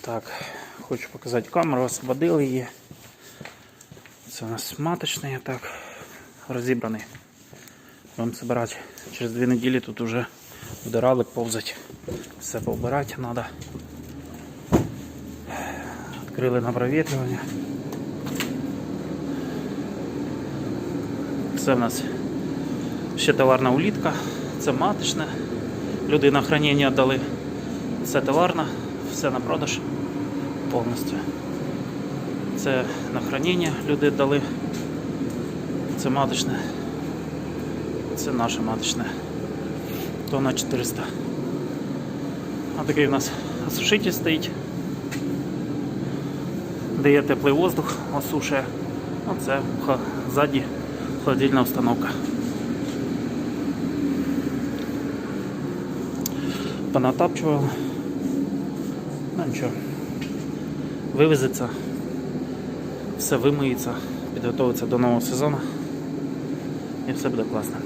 Так, хочу показати камеру, освободили її. Це у нас маточний так розібраний. Будемо збирати. Через дві неділі тут уже буде ралик повзать. Все повбирати треба. Відкрили на провітрювання. Це в нас ще товарна улітка, це маточне. Люди на хранення дали. Це товарна, все на продаж повністю. Це на хранення люди дали. Це маточне. Це наше маточне. Тонна 400. А такий у нас осушитель стоїть. Дає теплий воздух, осушує. Оце хо- ззаді холодильна установка. Понатапчували. Ну нічого. Вивезеться, все вимиється, підготовиться до нового сезону і все буде класно.